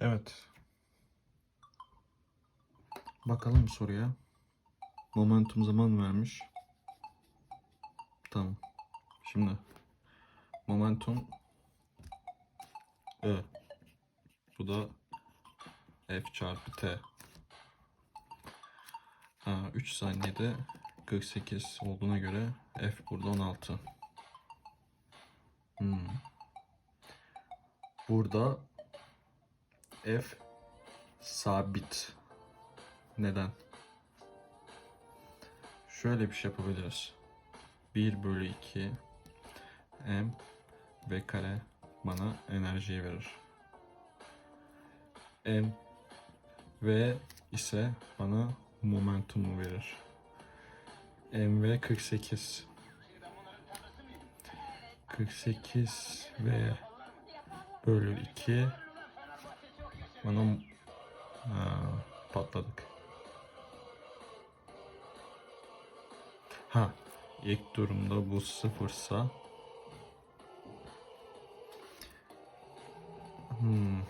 Evet. Bakalım soruya. Momentum zaman vermiş. Tamam. Şimdi momentum E. Bu da F çarpı T. Ha, 3 saniyede 48 olduğuna göre F burada 16. Hmm. Burada F sabit. Neden? Şöyle bir şey yapabiliriz. 1 bölü 2 m v kare bana enerjiyi verir. m v ise bana momentumu verir. mv 48 48 v bölü 2 bana ha, patladık. Ha, ilk durumda bu sıfırsa hmm.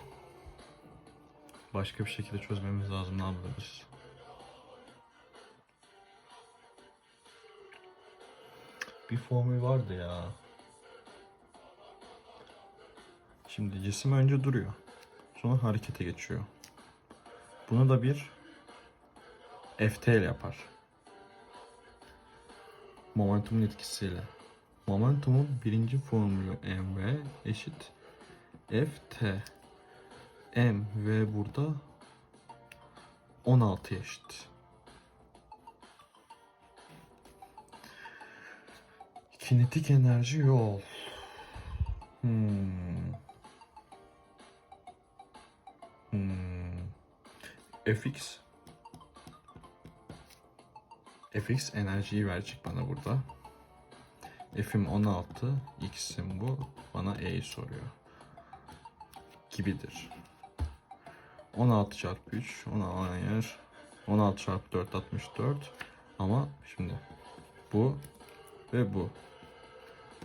Başka bir şekilde çözmemiz lazım. Ne yapabiliriz? Bir formül vardı ya. Şimdi cisim önce duruyor. Sonra harekete geçiyor. Bunu da bir FTL yapar. Momentumun etkisiyle. Momentumun birinci formülü mv eşit ft. mv burada 16 eşit. Kinetik enerji yol. Hmm. Fx fx enerjiyi verecek bana burada. F'im 16, x'im bu. Bana e'yi soruyor. Gibidir. 16 çarpı 3, 16 hayır. 16 çarpı 4, 64. Ama şimdi bu ve bu.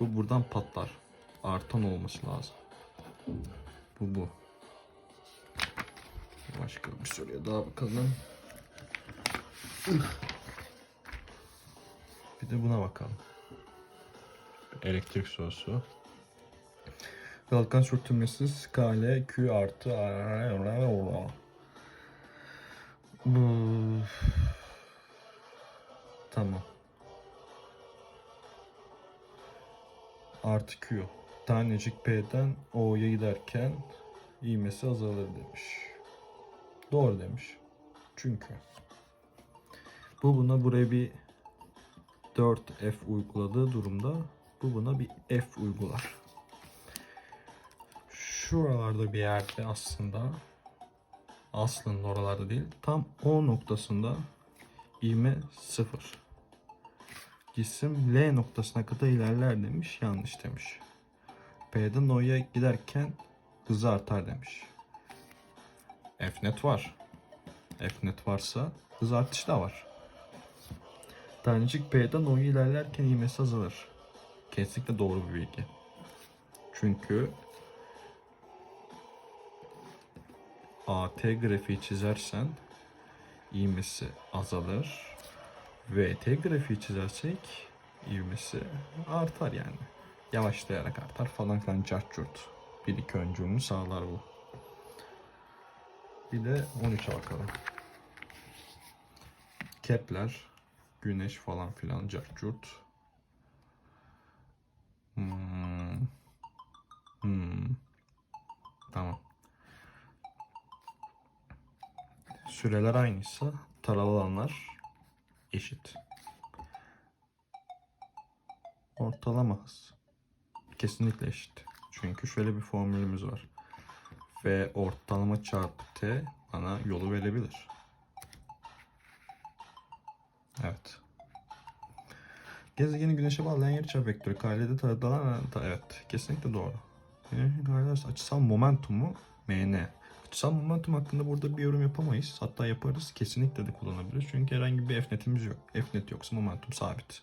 Bu buradan patlar. Artan olması lazım. Bu bu. Başka bir soruya daha bakalım. Bir de buna bakalım. Elektrik sorusu. Kalkan sürtünmesiz KL Q artı Tamam. Artı Q. Tanecik P'den O'ya giderken ivmesi azalır demiş. Doğru demiş. Çünkü bu buna buraya bir 4F uyguladığı durumda bu buna bir F uygular. Şuralarda bir yerde aslında aslında oralarda değil tam O noktasında ivme 0. Cisim L noktasına kadar ilerler demiş. Yanlış demiş. P'den O'ya giderken hızı artar demiş. F net var. F net varsa hız artışı da var. Tanecik P'den O'ya ilerlerken ivmesi azalır. Kesinlikle doğru bir bilgi. Çünkü AT grafiği çizersen ivmesi azalır. VT grafiği çizersek ivmesi artar yani. Yavaşlayarak artar falan filan cart Bir iki öncülünü sağlar bu. Bir de 13'e bakalım. Kepler, güneş falan filan cart Hmm. Hmm. Tamam. Süreler aynıysa taralı alanlar eşit. Ortalama hız. Kesinlikle eşit. Çünkü şöyle bir formülümüz var. V ortalama çarpı T bana yolu verebilir. Evet. Gezegeni güneşe bağlayan yarıçap vektörü KL'de taradılan evet kesinlikle doğru. Arkadaşlar açısal momentumu MN. Açısal momentum hakkında burada bir yorum yapamayız. Hatta yaparız. Kesinlikle de kullanabiliriz. Çünkü herhangi bir F netimiz yok. F net yoksa momentum sabit.